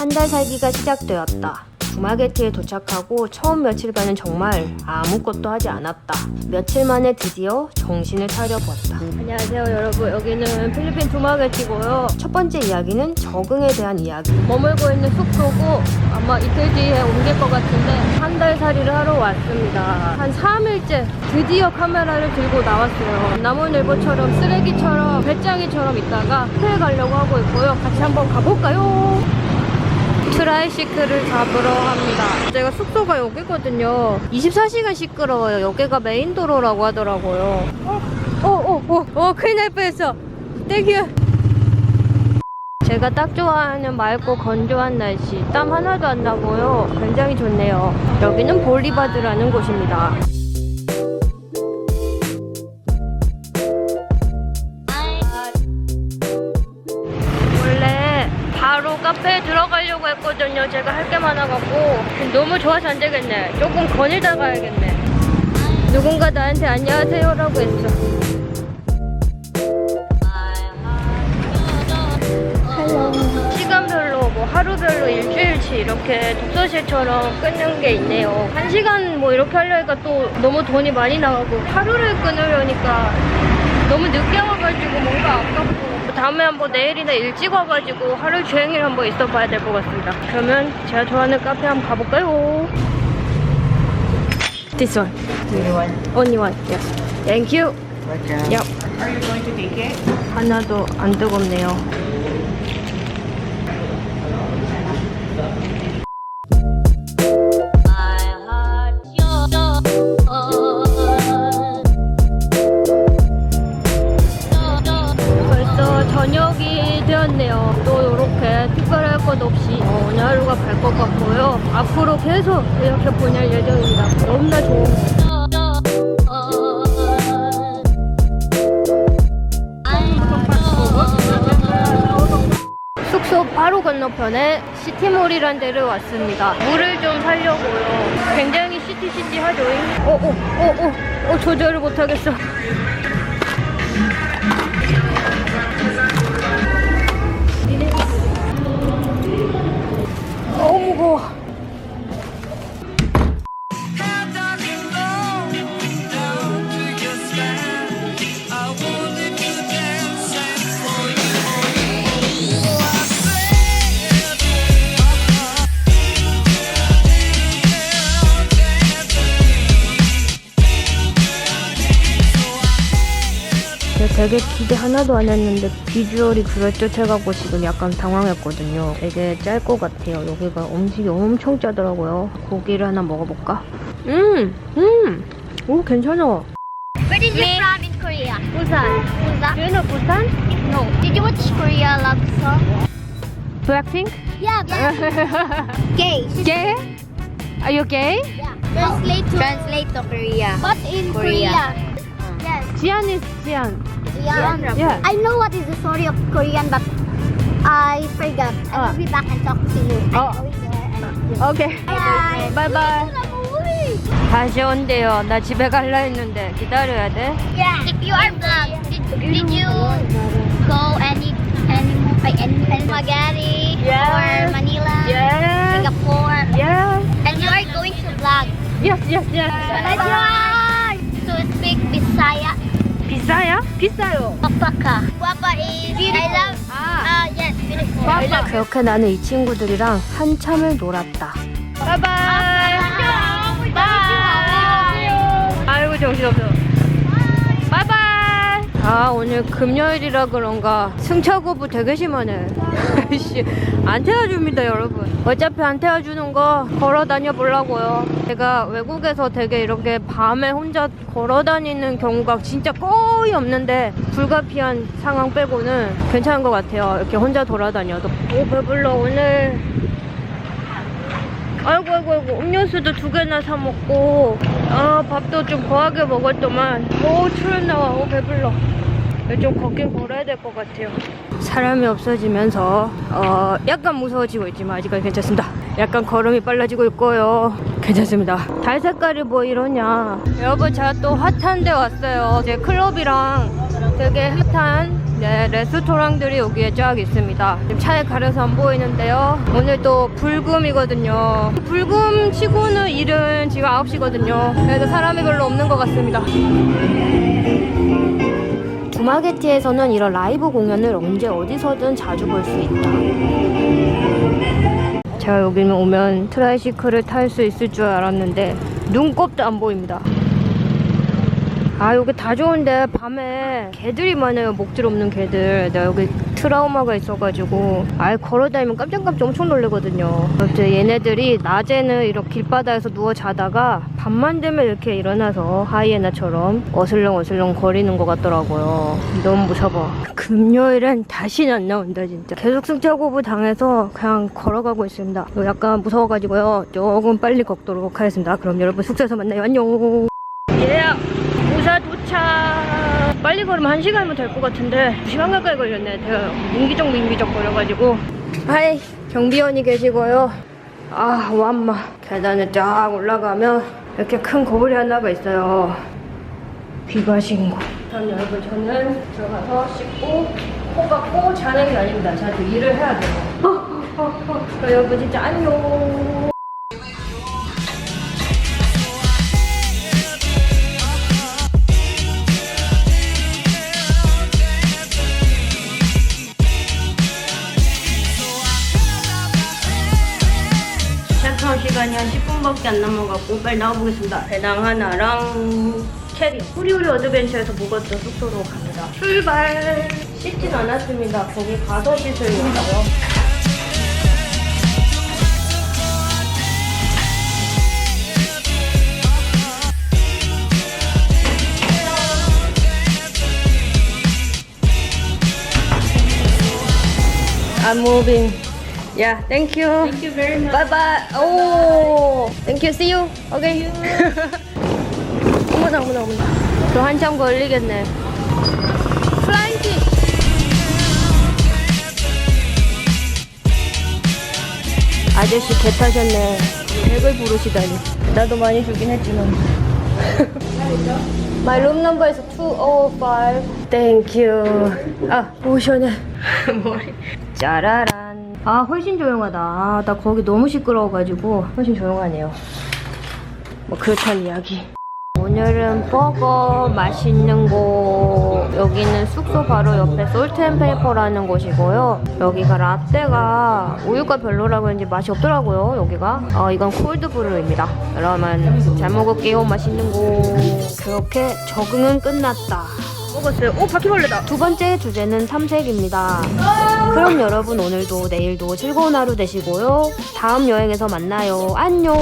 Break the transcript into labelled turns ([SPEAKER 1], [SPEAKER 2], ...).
[SPEAKER 1] 한 달 살기가 시작되었다. 구마게티에 도착하고 처음 며칠간은 정말 아무것도 하지 않았다. 며칠 만에 드디어 정신을 차려보았다. 안녕하세요 여러분 여기는 필리핀 두마게티고요. 첫 번째 이야기는 적응에 대한 이야기. 머물고 있는 숙소고 아마 이틀 뒤에 옮길 것 같은데 한 달 살이를 하러 왔습니다. 한 3일째 드디어 카메라를 들고 나왔어요. 나무늘보처럼 쓰레기처럼 배짱이처럼 있다가 회 가려고 하고 있고요. 같이 한번 가볼까요? 트라이시클을 잡으러 합니다. 제가 숙소가 여기거든요. 24시간 시끄러워요. 여기가 메인 도로라고 하더라고요. 어, 어, 어, 어, 어, 큰일 날 뻔했어. 땡큐. 제가 딱 좋아하는 맑고 건조한 날씨. 땀 하나도 안 나고요. 굉장히 좋네요. 여기는 볼리바드라는 곳입니다. 많아갖고 너무 좋아서 안 되겠네. 조금 거닐다 가야겠네. 누군가 나한테 안녕하세요라고 했어. 시간별로 뭐 하루별로 일주일치 이렇게 독서실처럼 끊는 게 있네요. 한 시간 뭐 이렇게 하려니까 또 너무 돈이 많이 나가고 하루를 끊으려니까 너무 늦게 와가지고 뭔가 아깝고 다음에 한번 내일이나 일찍 와가지고 하루 종일 한번 있어 봐야 될 것 같습니다. 그러면 제가 좋아하는 카페 한번 가볼까요? This one.
[SPEAKER 2] Only one.
[SPEAKER 1] Only one. Yes. Thank you.
[SPEAKER 2] Welcome.
[SPEAKER 1] Yep.
[SPEAKER 2] Are you going to take it?
[SPEAKER 1] 하나도 안 뜨겁네요. 없이 어, 오늘 하루가 갈 것 같고요. 앞으로 계속 이렇게 보낼 예정입니다. 너무나 좋은 숙소 바로 건너편에 시티몰이란 데를 왔습니다. 물을 좀 사려고요. 굉장히 시티시티하죠. 어, 어, 어, 어, 어, 조절을 못하겠어. 어, 무거워. 되게 기대 하나도 안 했는데 비주얼이 쫓아가고 지금 약간 당황했거든요. 되게 짤 것 같아요. 여기가 음식이 엄청 짜더라고요. 고기를 하나 먹어볼까? 음, 음, 오 괜찮아.
[SPEAKER 3] Where did you from in Korea?
[SPEAKER 1] 부산.
[SPEAKER 3] Busan?
[SPEAKER 1] Do you know Busan?
[SPEAKER 3] No. Did you watch Korea love song?
[SPEAKER 1] Blackpink?
[SPEAKER 3] Yeah, but gay.
[SPEAKER 1] Gay? Are you gay?
[SPEAKER 3] Yeah. Translate to Translate to Korea. But in
[SPEAKER 1] Korea.
[SPEAKER 3] Korea. Yes.
[SPEAKER 1] 지안 is 지 안.
[SPEAKER 3] Yeah.
[SPEAKER 1] Yeah.
[SPEAKER 3] I know what is the story of Korean, but I forgot. I
[SPEAKER 1] Ah.
[SPEAKER 3] will be back and talk to you.
[SPEAKER 1] Oh.
[SPEAKER 3] I'm going there and
[SPEAKER 1] 오케이.
[SPEAKER 3] Bye.
[SPEAKER 1] Bye bye. 다시 온대요. 나 집에 갈라 했는데 기다려야 돼.
[SPEAKER 3] Yeah. If you are vlog, did, did you go any any like any Magari
[SPEAKER 1] Yes.
[SPEAKER 3] or Manila,
[SPEAKER 1] Yes.
[SPEAKER 3] Singapore,
[SPEAKER 1] Yes.
[SPEAKER 3] and you are going to vlog?
[SPEAKER 1] Yes, yes, yes.
[SPEAKER 3] To speak Bisaya.
[SPEAKER 1] 비싸야? 비싸요.
[SPEAKER 3] Papaka. Guapa is I love.
[SPEAKER 1] 아.
[SPEAKER 3] Uh, yes, beautiful.
[SPEAKER 1] 그렇게 나는 이 친구들이랑 한참을 놀았다. 바이바이.
[SPEAKER 3] Bye.
[SPEAKER 1] 아이고 정신없어. 바이바이. 아 오늘 금요일이라 그런가 승차거부 되게 심하네. 씨, 안 태워줍니다 여러분. 어차피 안 태워주는 거 걸어 다녀 보려고요. 제가 외국에서 되게 이렇게 밤에 혼자 걸어 다니는 경우가 진짜 거의 없는데 불가피한 상황 빼고는 괜찮은 것 같아요. 이렇게 혼자 돌아다녀도. 오 배불러. 오늘 아이고 아이고 아이고. 음료수도 두 개나 사 먹고. 아 밥도 좀 거하게 먹었더만 오 추운 나와. 오 배불러. 좀 걷긴 걸어야 될 것 같아요. 사람이 없어지면서 어 약간 무서워지고 있지만 아직까지 괜찮습니다 약간 걸음이 빨라지고 있고요 괜찮습니다 달 색깔이 뭐 이러냐 여러분 제가 또 핫한 데 왔어요 제 클럽이랑 되게 핫한 네, 레스토랑들이 여기에 쫙 있습니다. 지금 차에 가려서 안 보이는데요. 오늘 또 불금이거든요. 불금 치고는 일은 지금 9시거든요. 그래서 사람이 별로 없는 것 같습니다. 두마게티에서는 이런 라이브 공연을 언제 어디서든 자주 볼 수 있다. 제가 여기는 오면 트라이시클을 탈수 있을 줄 알았는데 눈곱도 안 보입니다. 아 여기 다 좋은데 밤에 개들이 많아요. 목줄 없는 개들. 내가 여기 트라우마가 있어가지고. 아예 걸어다니면 깜짝깜짝 엄청 놀래거든요. 어째 얘네들이 낮에는 이렇게 길바닥에서 누워 자다가 밤만 되면 이렇게 일어나서 하이에나처럼 어슬렁 어슬렁 거리는 것 같더라고요. 너무 무서워. 금요일엔 다시는 안 나온다 진짜. 계속 승차고부 당해서 그냥 걸어가고 있습니다. 약간 무서워가지고요. 조금 빨리 걷도록 하겠습니다. 그럼 여러분 숙소에서 만나요. 안녕. 예. 부사 도착. 빨리 걸으면 한 시간이면 될 것 같은데 두 시간 가까이 걸렸네. 내가 민기적 민기적 걸려가지고. 하이 경비원이 계시고요. 아 완마 계단을 쫙 올라가면 이렇게 큰 거울이 하나가 있어요. 귀가 신고. 그럼 여러분 저는 들어가서 씻고 코 깎고 자는 게 아닙니다. 저한테 일을 해야 돼요. 어, 어, 어. 여러분 진짜 안녕. 시간이 한 10분밖에 안 남아갖고 빨리 나와보겠습니다. 배낭 하나랑 캐리. 후리후리 어드벤처에서 묵었던 숙소로 갑니다. 출발! 씻진 않았습니다. 거기 가서. I'm moving. Yeah, thank you.
[SPEAKER 2] Thank you very much.
[SPEAKER 1] Bye bye. Oh, thank you. See you. Okay. 어머나 어머나 어머나. 또 한참 걸리겠네. 플라이팅. 아저씨 개 타셨네. 백을 부르시다니. 나도 많이 주긴 했지만. My room number is 205. Thank you. 아, 오션에 머리. 짜라란. 아, 훨씬 조용하다. 아, 나 거기 너무 시끄러워가지고 훨씬 조용하네요. 뭐 그렇단 이야기. 오늘은 버거 맛있는 곳. 여기는 숙소 바로 옆에 솔트앤페이퍼라는 곳이고요. 여기가 라떼가 우유가 별로라고 했는지 맛이 없더라고요 여기가. 어, 이건 콜드브루입니다. 그러면 잘 먹을게요. 맛있는 곳. 그렇게 적응은 끝났다 먹었어요. 오 바퀴벌레다. 두 번째 주제는 탐색입니다. 그럼 여러분 오늘도 내일도 즐거운 하루 되시고요. 다음 여행에서 만나요. 안녕